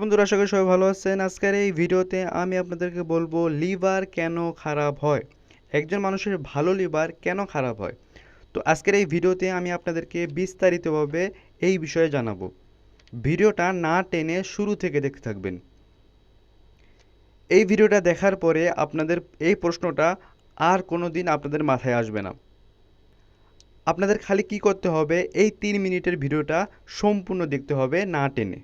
বন্ধুরা, আশা করি সবাই ভালো আছেন। আজকের এই ভিডিওতে আমি আপনাদেরকে বলব, লিভার কেন খারাপ হয়? একজন মানুষের ভালো লিভার কেন খারাপ হয়? তো আজকের এই ভিডিওতে আমি আপনাদেরকে বিস্তারিতভাবে এই বিষয়ে জানাব। ভিডিওটা না টেনে শুরু থেকে দেখতে থাকবেন। এই ভিডিওটা দেখার পরে আপনাদের এই প্রশ্নটা আর কোনো দিন আপনাদের মাথায় আসবে না। আপনাদের খালি কি করতে হবে, এই তিন মিনিটের ভিডিওটা সম্পূর্ণ দেখতে হবে না টেনে।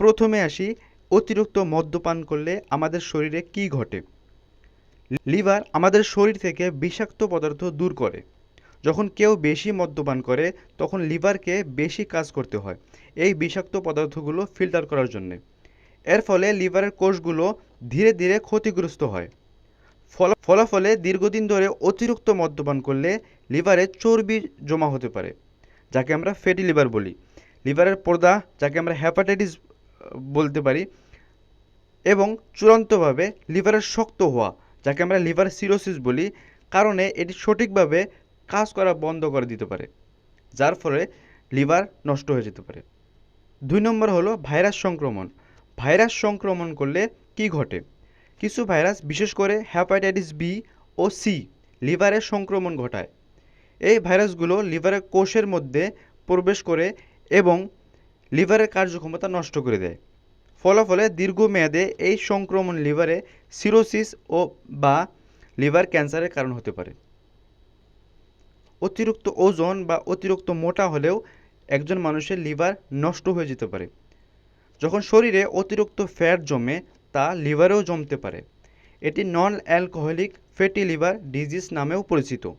প্রথমে আসি, অতিরিক্ত মদ্যপান করলে আমাদের শরীরে কি ঘটে? লিভার আমাদের শরীর থেকে বিষাক্ত পদার্থ দূর করে। যখন কেউ বেশি মদ্যপান করে, তখন লিভারকে বেশি কাজ করতে হয় এই বিষাক্ত পদার্থগুলো ফিল্টার করার জন্যে। এর ফলে লিভারের কোষগুলো ধীরে ধীরে ক্ষতিগ্রস্ত হয়। ফলা, ফলাফলে দীর্ঘদিন ধরে অতিরিক্ত মদ্যপান করলে লিভারে চর্বি জমা হতে পারে, যাকে আমরা ফ্যাটি লিভার বলি। লিভারের পর্দা, যাকে আমরা হ্যাপাটাইটিস বলতে পারি, এবং চূড়ান্তভাবে লিভারের শক্ত হওয়া, যাকে আমরা লিভার সিরোসিস বলি, কারণে এটি সঠিকভাবে কাজ করা বন্ধ করে দিতে পারে, যার ফলে লিভার নষ্ট হয়ে যেতে পারে। দুই নম্বর হলো ভাইরাস সংক্রমণ। ভাইরাস সংক্রমণ করলে কি ঘটে? কিছু ভাইরাস, বিশেষ করে হ্যাপাটাইটিস বি ও সি, লিভারে সংক্রমণ ঘটায়। এই ভাইরাসগুলো লিভারের কোষের মধ্যে প্রবেশ করে এবং লিভারের কার্যক্ষমতা নষ্ট করে দেয়। ফলাফলে দীর্ঘমেয়াদে এই সংক্রমণ লিভারে সিরোসিস ও বা লিভার ক্যান্সারের কারণ হতে পারে। অতিরিক্ত ওজন বা অতিরিক্ত মোটা হলেও একজন মানুষের লিভার নষ্ট হয়ে যেতে পারে। যখন শরীরে অতিরিক্ত ফ্যাট জমে, তা লিভারেও জমতে পারে। এটি non alcoholic fatty liver disease নামেও পরিচিত।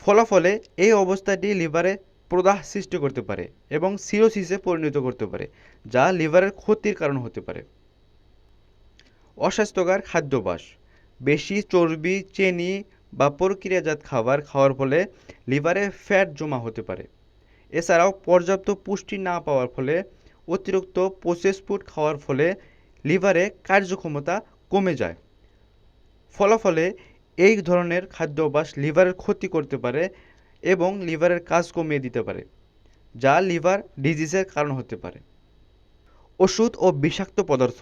ফলাফলে এই অবস্থাটি লিভারে প্রদাহ সৃষ্টি করতে পারে এবং সিরোসিসে পরিণত করতে পারে, যা লিভারের ক্ষতির কারণ হতে পারে। অস্বাস্থ্যকর খাদ্যাভ্যাস। বেশি চর্বি, চিনি বা প্রক্রিয়াজাত খাবার খাওয়ার ফলে লিভারে ফ্যাট জমা হতে পারে। এছাড়াও পর্যাপ্ত পুষ্টি না পাওয়ার ফলে অতিরিক্ত প্রসেস ফুড খাওয়ার ফলে লিভারে কার্যক্ষমতা কমে যায়। ফলাফলে এই ধরনের খাদ্যাভ্যাস লিভারের ক্ষতি করতে পারে এবং লিভারের কাজ কমিয়ে দিতে পারে, যা লিভার ডিজিজের কারণ হতে পারে। ওষুধ ও বিষাক্ত পদার্থ।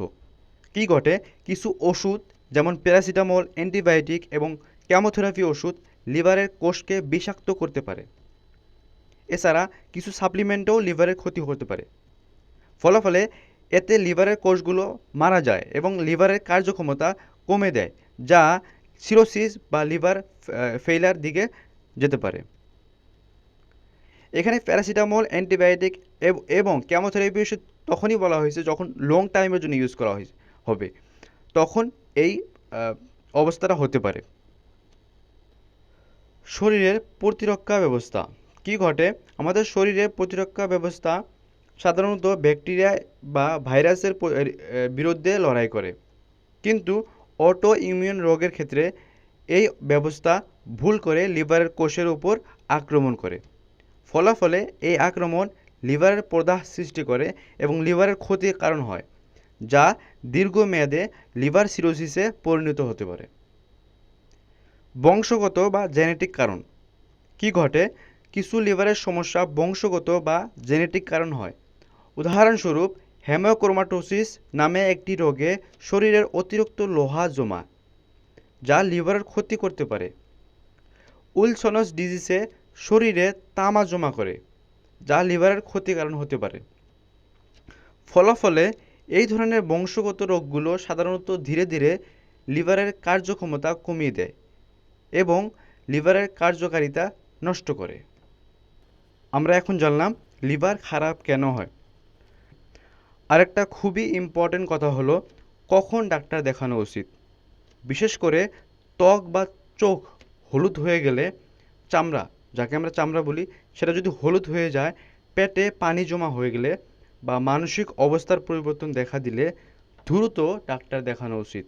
কী ঘটে? কিছু ওষুধ, যেমন প্যারাসিটামল, অ্যান্টিবায়োটিক এবং ক্যামোথেরাপি ওষুধ লিভারের কোষকে বিষাক্ত করতে পারে। এছাড়া কিছু সাপ্লিমেন্টও লিভারের ক্ষতি হতে পারে। ফলাফলে, এতে লিভারের কোষগুলো মারা যায় এবং লিভারের কার্যক্ষমতা কমে দেয়, যা সিরোসিস বা লিভার ফেইলার দিকে যেতে পারে। এখানে প্যারাসিটামল, অ্যান্টিবায়োটিক এবং কেমোথেরাপি ওষুধ তখনই বলা হয়েছে যখন লং টাইমের জন্য ইউজ করা হবে। তখন এই অবস্থাটা হতে পারে। শরীরের প্রতিরক্ষা ব্যবস্থা। কি ঘটে? আমাদের শরীরের প্রতিরক্ষা ব্যবস্থা সাধারণত ব্যাকটেরিয়া বা ভাইরাসের বিরুদ্ধে লড়াই করে। কিন্তু অটো ইমিউন রোগের ক্ষেত্রে এই ব্যবস্থা ভুল করে লিভারের কোষের উপর আক্রমণ করে। ফলাফলে এই আক্রমণ লিভারের প্রদাহ সৃষ্টি করে এবং লিভারের ক্ষতির কারণ হয়, যা দীর্ঘমেয়াদে লিভার সিরোসিসে পরিণত হতে পারে। বংশগত বা জেনেটিক কারণ। কি ঘটে? কিছু লিভারের সমস্যা বংশগত বা জেনেটিক কারণ হয়। উদাহরণস্বরূপ, হেমোক্রোমাটোসিস নামে একটি রোগে শরীরের অতিরিক্ত লোহা জমা, যা লিভারের ক্ষতি করতে পারে। উলসনস ডিজিজে শরীরে তামা জমা করে, যা লিভারের ক্ষতির কারণ হতে পারে। ফলাফলে, এই ধরনের বংশগত রোগগুলো সাধারণত ধীরে ধীরে লিভারের কার্যক্ষমতা কমিয়ে দেয় এবং লিভারের কার্যকারিতা নষ্ট করে। আমরা এখন জানলাম, লিভার খারাপ কেন হয়? আরেকটা খুবই ইম্পর্টেন্ট কথা হলো, কখন ডাক্তার দেখানো উচিত? বিশেষ করে ত্বক বা চোখ হলুদ হয়ে গেলে চামড়া যাকে আমরা চামড়া বলি, সেটা যদি হলুদ হয়ে যায়, পেটে পানি জমা হয়ে গেলে বা মানসিক অবস্থার পরিবর্তন দেখা দিলে দ্রুত ডাক্তার দেখানো উচিত।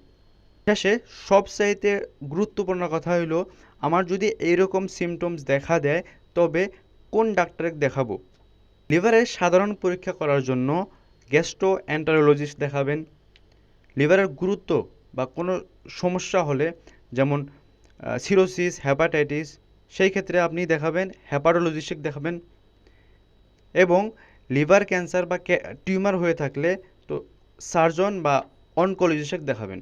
শেষে সবচাইতে গুরুত্বপূর্ণ কথা হলো আমার যদি এইরকম সিমটমস দেখা দেয়, তবে কোন ডাক্তারকে দেখাবো? লিভারের সাধারণ পরীক্ষা করার জন্য গ্যাস্ট্রো অ্যান্টারোলজিস্ট দেখাবেন। লিভারের গুরুত্ব বা কোনো সমস্যা হলে, যেমন সিরোসিস হ্যাপাটাইটিস সেই ক্ষেত্রে আপনি দেখাবেন হ্যাপাটোলজিস্টকে দেখাবেন এবং লিভার ক্যান্সার বা টিউমার হয়ে থাকলে তো সার্জন বা অনকোলজিস্ট দেখাবেন।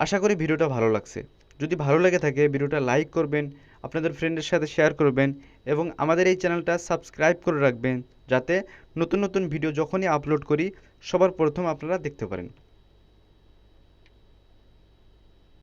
আশা করি ভিডিওটা ভালো লাগছে। যদি ভালো লেগে থাকে, ভিডিওটা লাইক করবেন, আপনাদের ফ্রেন্ডের সাথে শেয়ার করবেন এবং আমাদের এই চ্যানেলটা সাবস্ক্রাইব করে রাখবেন, যাতে নতুন নতুন ভিডিও যখনই আপলোড করি, সবার প্রথম আপনারা দেখতে পারেন।